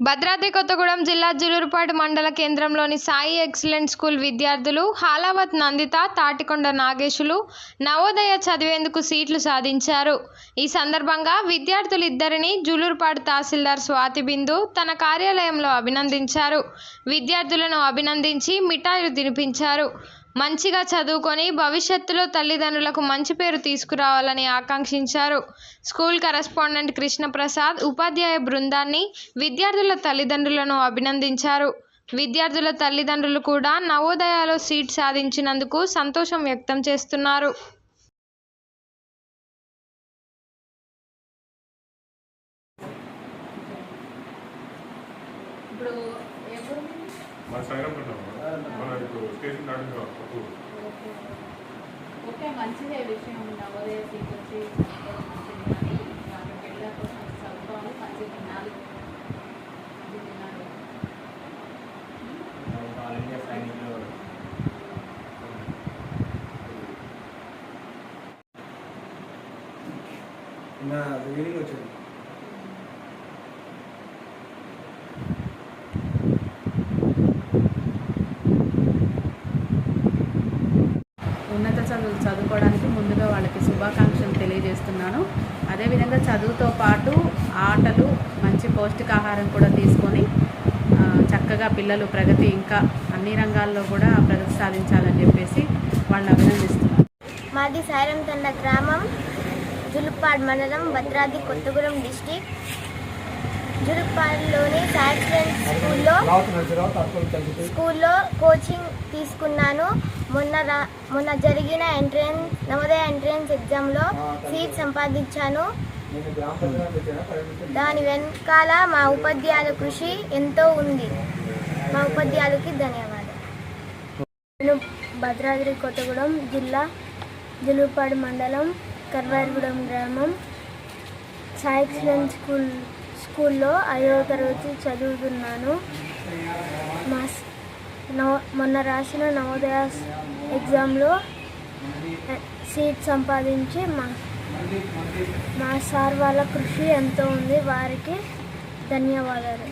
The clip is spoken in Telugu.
భద్రాద్రి కొత్తగూడెం జిల్లా జులూరుపాటు మండల కేంద్రంలోని సాయి ఎక్సలెంట్ స్కూల్ విద్యార్థులు హాలావత్ నందిత తాటికొండ నాగేశులు నవోదయ చదివేందుకు సీట్లు సాధించారు. ఈ సందర్భంగా విద్యార్థులిద్దరిని జులూరుపాటు తహసీల్దార్ స్వాతి బిందు తన కార్యాలయంలో అభినందించారు. విద్యార్థులను అభినందించి మిఠాయిలు తినిపించారు. మంచిగా చదువుకొని భవిష్యత్తులో తల్లిదండ్రులకు మంచి పేరు తీసుకురావాలని ఆకాంక్షించారు. స్కూల్ కరెస్పాండెంట్ కృష్ణప్రసాద్ ఉపాధ్యాయ బృందాన్ని విద్యార్థుల తల్లిదండ్రులను అభినందించారు. విద్యార్థుల తల్లిదండ్రులు కూడా నవోదయాలో సీట్ సాధించినందుకు సంతోషం వ్యక్తం చేస్తున్నారు. ఇప్పుడు మన సైరం ఉంటాం మన ఇప్పుడు స్టేషన్ దాటిన అప్పుడు ఓకే మంచిదే విషయం నవోదయ సీట్ వచ్చి చదువుకోవడం మంచిది కానీ అక్కడికి వెళ్ళాక కొంచెం చదువుకోవాలి మంచి తినాలి మంచి తినాలి ఆల్ ఇండియా సైనికులు నిన్న ఈవినింగ్ వచ్చింది చదువుకోవడానికి ముందుగా వాళ్ళకి శుభాకాంక్షలు తెలియజేస్తున్నాను. అదేవిధంగా చదువుతో పాటు ఆటలు మంచి పౌష్టికాహారం కూడా తీసుకొని చక్కగా పిల్లలు ప్రగతి ఇంకా అన్ని రంగాల్లో కూడా ప్రగతి సాధించాలని చెప్పేసి వాళ్ళని అభినందిస్తున్నాను. మాది సారంతండ గ్రామం జులుపాడ్ మండలం భద్రాద్రి కొత్తగూడెం డిస్టిక్. జులుపాడ్లోని సాక్సిడెంట్ స్కూల్లో స్కూల్లో కోచింగ్ తీసుకున్నాను. మొన్న మొన్న జరిగిన ఎంట్రన్స్ నవోదయ ఎంట్రన్స్ ఎగ్జామ్లో సీట్ సంపాదించాను. దాని వెనకాల మా ఉపాధ్యాయుల కృషి ఎంతో ఉంది. మా ఉపాధ్యాయులకి ధన్యవాదాలు. నేను భద్రాద్రి కొత్తగూడెం జిల్లా జులుపాడు మండలం కర్వారిగూడెం గ్రామం సాయిక్సలెన్ స్కూల్ స్కూల్లో ఐదవ తరగతి చదువుతున్నాను. మా నవ మొన్న రాసిన నవోదయ ఎగ్జామ్లో సీట్ సంపాదించి మా మా సార్ వాళ్ళ కృషి ఎంతో ఉంది. వారికి ధన్యవాదాలు.